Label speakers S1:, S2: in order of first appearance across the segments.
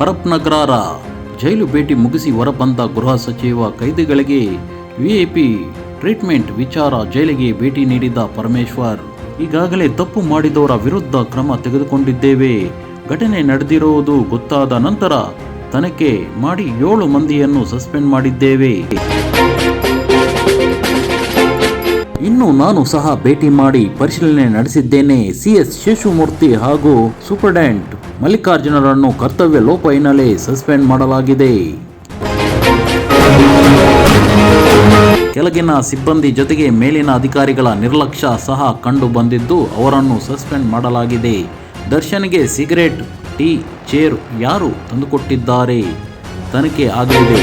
S1: ಪರಪ್ನಗರಾರ ಜೈಲು ಭೇಟಿ ಮುಗಿಸಿ ಹೊರಬಂದ ಗೃಹ ಸಚಿವ ಕೈದಿಗಳಿಗೆ ವಿಐಪಿ ಟ್ರೀಟ್ಮೆಂಟ್ ವಿಚಾರ ಜೈಲಿಗೆ ಭೇಟಿ ನೀಡಿದ ಪರಮೇಶ್ವರ್, ಈಗಾಗಲೇ ತಪ್ಪು ಮಾಡಿದವರ ವಿರುದ್ಧ ಕ್ರಮ ತೆಗೆದುಕೊಂಡಿದ್ದೇವೆ. ಘಟನೆ ನಡೆದಿರುವುದು ಗೊತ್ತಾದ ನಂತರ ತನಿಖೆ ಮಾಡಿ ಏಳು ಮಂದಿಯನ್ನು ಸಸ್ಪೆಂಡ್ ಮಾಡಿದ್ದೇವೆ. ಇನ್ನು ನಾನು ಸಹ ಭೇಟಿ ಮಾಡಿ ಪರಿಶೀಲನೆ ನಡೆಸಿದ್ದೇನೆ. ಸಿಎಸ್ ಶಿಶುಮೂರ್ತಿ ಹಾಗೂ ಸೂಪರ್ಡೆಂಟ್ ಮಲ್ಲಿಕಾರ್ಜುನರನ್ನು ಕರ್ತವ್ಯ ಲೋಪ ಹಿನ್ನೆಲೆ ಸಸ್ಪೆಂಡ್ ಮಾಡಲಾಗಿದೆ. ಕೆಳಗಿನ ಸಿಬ್ಬಂದಿ ಜೊತೆಗೆ ಮೇಲಿನ ಅಧಿಕಾರಿಗಳ ನಿರ್ಲಕ್ಷ್ಯ ಸಹ ಕಂಡು ಬಂದಿದ್ದು ಅವರನ್ನು ಸಸ್ಪೆಂಡ್ ಮಾಡಲಾಗಿದೆ. ದರ್ಶನ್ಗೆ ಸಿಗರೇಟ್, ಟೀ, ಚೇರ್ ಯಾರು ತಂದುಕೊಟ್ಟಿದ್ದಾರೆ? ತನಿಖೆ ಆಗಲಿದೆ.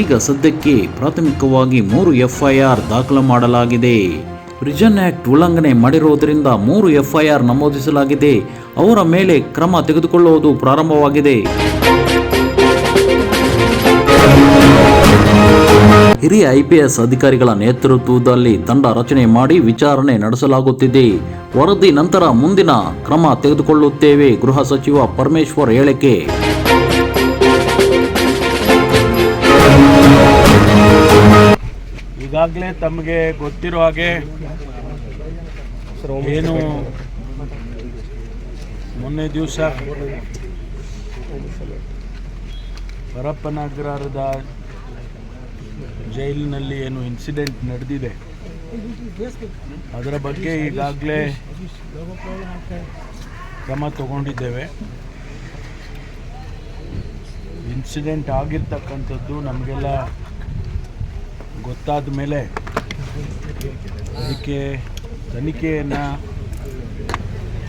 S1: ಈಗ ಸದ್ಯಕ್ಕೆ ಪ್ರಾಥಮಿಕವಾಗಿ ಮೂರು ಎಫ್ಐಆರ್ ದಾಖಲು ಮಾಡಲಾಗಿದೆ. ಪ್ರಿಜನ್ ಆಕ್ಟ್ ಉಲ್ಲಂಘನೆ ಮಾಡಿರುವುದರಿಂದ ಮೂರು ಎಫ್ಐಆರ್ ನಮೂದಿಸಲಾಗಿದೆ. ಅವರ ಮೇಲೆ ಕ್ರಮ ತೆಗೆದುಕೊಳ್ಳುವುದು ಪ್ರಾರಂಭವಾಗಿದೆ. ಹಿರಿಯ ಐಪಿಎಸ್ ಅಧಿಕಾರಿಗಳ ನೇತೃತ್ವದಲ್ಲಿ ತಂಡ ರಚನೆ ಮಾಡಿ ವಿಚಾರಣೆ ನಡೆಸಲಾಗುತ್ತಿದೆ. ವರದಿ ನಂತರ ಮುಂದಿನ ಕ್ರಮ ತೆಗೆದುಕೊಳ್ಳುತ್ತೇವೆ, ಗೃಹ ಸಚಿವ ಪರಮೇಶ್ವರ್ ಹೇಳಿಕೆ.
S2: ಈಗಾಗಲೇ ತಮಗೆ ಗೊತ್ತಿರುವ ಹಾಗೆ ಏನು? ಮೊನ್ನೆ ದಿವಸ ಹರಪ್ಪನಗರದ ಜೈಲಿನಲ್ಲಿ ಏನು ಇನ್ಸಿಡೆಂಟ್ ನಡೆದಿದೆ? ಅದರ ಬಗ್ಗೆ ಈಗಾಗಲೇ ಕ್ರಮ ತಗೊಂಡಿದ್ದೇವೆ. ಇನ್ಸಿಡೆಂಟ್ ಆಗಿರ್ತಕ್ಕಂಥದ್ದು ನಮಗೆಲ್ಲ ಗೊತ್ತಾದ ಮೇಲೆ ಅದಕ್ಕೆ ತನಿಖೆಯನ್ನು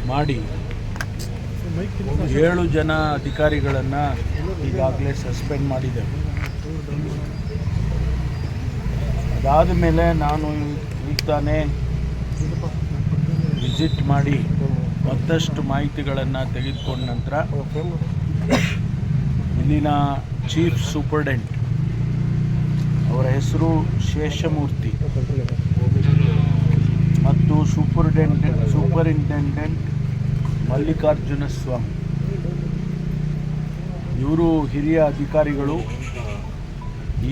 S2: ಮಾಡಿ ಏಳು ಜನ ಅಧಿಕಾರಿಗಳನ್ನು ಈಗಾಗಲೇ ಸಸ್ಪೆಂಡ್ ಮಾಡಿದೆ ಅದಾದ ಮೇಲೆ ನಾನು ಈಗ ತಾನೇ ವಿಸಿಟ್ ಮಾಡಿ ಮತ್ತಷ್ಟು ಮಾಹಿತಿಗಳನ್ನು ತೆಗೆದುಕೊಂಡ ನಂತರ ಇಲ್ಲಿನ ಚೀಫ್ ಸೂಪರ್ಡೆಂಟ್ ಅವರ ಹೆಸರು ಶೇಷಮೂರ್ತಿ. ಮತ್ತು ಸೂಪರ್ಡೆಂಟೆಂಟ್ ಸೂಪರಿಂಟೆಂಡೆಂಟ್ ಮಲ್ಲಿಕಾರ್ಜುನ ಸ್ವಾಮಿ. ಇವರು ಹಿರಿಯ ಅಧಿಕಾರಿಗಳು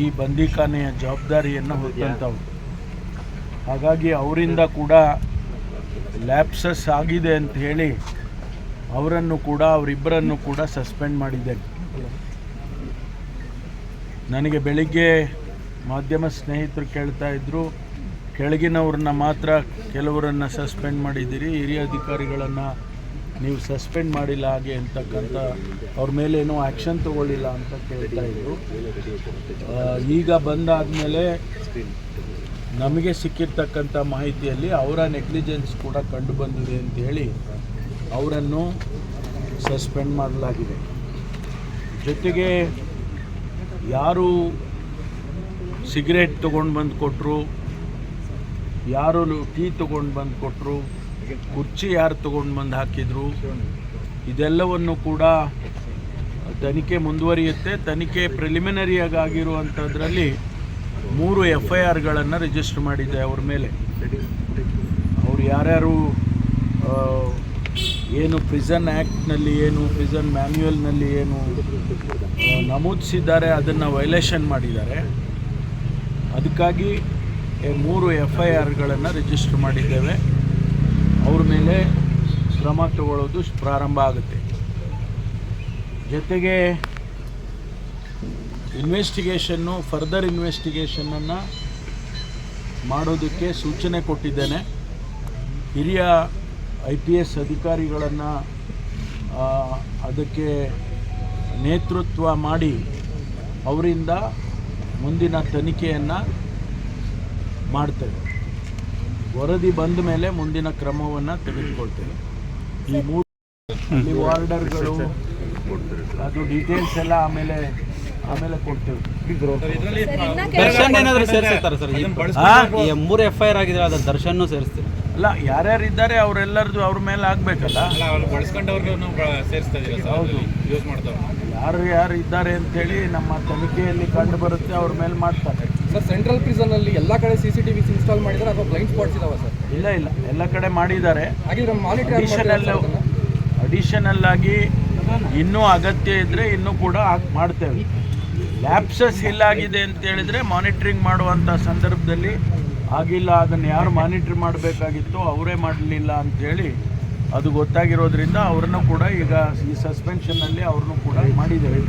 S2: ಈ ಬಂದಿಖಾನೆಯ ಜವಾಬ್ದಾರಿಯನ್ನು ಹೊತ್ತಂಥವ್ರು ಹಾಗಾಗಿ ಅವರಿಂದ ಕೂಡ ಲ್ಯಾಪ್ಸಸ್ ಆಗಿದೆ ಅಂತ ಹೇಳಿ ಅವರನ್ನು ಕೂಡ, ಅವರಿಬ್ಬರನ್ನು ಕೂಡ ಸಸ್ಪೆಂಡ್ ಮಾಡಿದ್ದೇನೆ. ನನಗೆ ಬೆಳಿಗ್ಗೆ ಮಾಧ್ಯಮ ಸ್ನೇಹಿತರು ಕೇಳ್ತಾ ಇದ್ದರು ಕೆಳಗಿನವ್ರನ್ನ ಮಾತ್ರ ಕೆಲವರನ್ನು ಸಸ್ಪೆಂಡ್ ಮಾಡಿದ್ದೀರಿ, ಹಿರಿಯ ಅಧಿಕಾರಿಗಳನ್ನು ನೀವು ಸಸ್ಪೆಂಡ್ ಮಾಡಿಲ್ಲ ಹಾಗೆ ಅಂತಕ್ಕಂಥ ಅವ್ರ ಮೇಲೆ ಏನೂ ಆ್ಯಕ್ಷನ್ ತಗೊಳ್ಳಿಲ್ಲ ಅಂತ ಕೇಳ್ತಾ ಇದ್ರು. ಈಗ ಬಂದಾದಮೇಲೆ ನಮಗೆ ಸಿಕ್ಕಿರ್ತಕ್ಕಂಥ ಮಾಹಿತಿಯಲ್ಲಿ ಅವರ ನೆಗ್ಲಿಜೆನ್ಸ್ ಕೂಡ ಕಂಡು ಬಂದಿದೆ ಅಂತ ಹೇಳಿ ಅವರನ್ನು ಸಸ್ಪೆಂಡ್ ಮಾಡಲಾಗಿದೆ. ಜೊತೆಗೆ ಯಾರು ಸಿಗರೇಟ್ ತೊಗೊಂಡು ಬಂದು ಕೊಟ್ಟರು ಯಾರು ಟೀ ತೊಗೊಂಡು ಬಂದು ಕೊಟ್ಟರು ಕುರ್ಚಿ ಯಾರು ತೊಗೊಂಡು ಬಂದು ಹಾಕಿದರು, ಇದೆಲ್ಲವನ್ನು ಕೂಡ ತನಿಖೆ ಮುಂದುವರಿಯುತ್ತೆ. ತನಿಖೆ ಪ್ರಿಲಿಮಿನರಿಯಾಗಿ ಆಗಿರುವಂಥದ್ರಲ್ಲಿ ಮೂರು ಎಫ್ ಐ ಆರ್ಗಳನ್ನು ರಿಜಿಸ್ಟರ್ ಮಾಡಿದೆ ಅವ್ರ ಮೇಲೆ. ಅವ್ರು ಯಾರ್ಯಾರು ಏನು ಪ್ರಿಸನ್ ಆ್ಯಕ್ಟ್ನಲ್ಲಿ ಏನು ಪ್ರಿಸನ್ ಮ್ಯಾನ್ಯುಯಲ್ನಲ್ಲಿ ಏನು ನಮೂದಿಸಿದ್ದಾರೆ, ಅದನ್ನು ವೈಲೇಷನ್ ಮಾಡಿದ್ದಾರೆ. ಅದಕ್ಕಾಗಿ ಮೂರು ಎಫ್ ಐ ಆರ್ಗಳನ್ನು ರಿಜಿಸ್ಟರ್ ಮಾಡಿದ್ದೇವೆ. ಅವ್ರ ಮೇಲೆ ಕ್ರಮ ತಗೊಳ್ಳೋದು ಪ್ರಾರಂಭ ಆಗುತ್ತೆ. ಜೊತೆಗೆ ಇನ್ವೆಸ್ಟಿಗೇಷನ್ನು ಫರ್ದರ್ ಇನ್ವೆಸ್ಟಿಗೇಷನನ್ನು ಮಾಡೋದಕ್ಕೆ ಸೂಚನೆ ಕೊಟ್ಟಿದ್ದೇನೆ. ಹಿರಿಯ ಐ ಪಿ ಎಸ್ ಅಧಿಕಾರಿಗಳನ್ನು ಅದಕ್ಕೆ ನೇತೃತ್ವ ಮಾಡಿ ಅವರಿಂದ ಮುಂದಿನ ತನಿಖೆಯನ್ನು ಮಾಡ್ತೇವೆ. ವರದಿ ಬಂದ ಮೇಲೆ ಮುಂದಿನ ಕ್ರಮವನ್ನು ತೆಗೆದುಕೊಳ್ತೇವೆ. ಈ ಮೂರು ಈ ವಾರ್ಡರ್ಗಳು ಅದು ಡೀಟೇಲ್ಸ್ ಎಲ್ಲ ಆಮೇಲೆ ಆಮೇಲೆ ಕೊಡ್ತೇವೆ.
S3: ದರ್ಶನ್ ಏನಾದರೂ ಸೇರಿಸ್ತಾರೆ ಸರ್? ಮೂರು ಎಫ್ ಐ ಆರ್ ಆಗಿದೆ ಅದ್ರ ದರ್ಶನ್ ಸೇರಿಸ್ತೀವಿ.
S2: ಅಲ್ಲ ಯಾರ್ಯಾರು ಇದ್ದಾರೆ ಅವರೆಲ್ಲರದು ಅವ್ರ ಮೇಲೆ ಆಗಬೇಕಲ್ಲ? ಯಾರು ಯಾರು ಇದ್ದಾರೆ ಅಂತೇಳಿ ನಮ್ಮ ತನಿಖೆಯಲ್ಲಿ ಕಂಡು ಬರುತ್ತೆ ಅವ್ರ ಮೇಲೆ ಮಾಡ್ತಾರೆ.
S4: ಸರ್ ಸೆಂಟ್ರಲ್ ಪ್ರಿಸನ್ ಅಲ್ಲಿ ಎಲ್ಲಾ ಕಡೆ ಸಿಸಿಟಿವಿ ಇನ್ಸ್ಟಾಲ್ ಮಾಡಿದ್ದಾರೆ ಅಥವಾ ಬ್ಲೈಂಡ್ ಸ್ಪಾಟ್ಸ್ ಇದಾವೆ ಸರ್?
S2: ಇಲ್ಲ ಇಲ್ಲ. ಎಲ್ಲ ಕಡೆ ಮಾಡಿದ್ದಾರೆ.
S4: ಹಾಗಿದ್ರೆ
S2: ಅಡಿಷನಲ್ ಅಡಿಷನಲ್ ಆಗಿ ಇನ್ನೂ ಅಗತ್ಯ ಇದ್ದರೆ ಇನ್ನೂ ಕೂಡ ಮಾಡ್ತೇವೆ. ಲ್ಯಾಪ್ಸಸ್ ಇಲ್ಲಾಗಿದೆ ಅಂತ ಹೇಳಿದ್ರೆ ಮಾನಿಟ್ರಿಂಗ್ ಮಾಡುವಂಥ ಸಂದರ್ಭದಲ್ಲಿ ಆಗಿಲ್ಲ ಅದನ್ನು ಯಾರು ಮಾನಿಟ್ರ್ ಮಾಡಬೇಕಾಗಿತ್ತು ಅವರೇ ಮಾಡಲಿಲ್ಲ ಅಂಥೇಳಿ ಅದು ಗೊತ್ತಾಗಿರೋದ್ರಿಂದ ಅವ್ರನ್ನೂ ಕೂಡ ಈಗ ಈ ಸಸ್ಪೆನ್ಷನ್ನಲ್ಲಿ ಅವ್ರನ್ನೂ ಕೂಡ ಮಾಡಿದ್ದೇವೆ.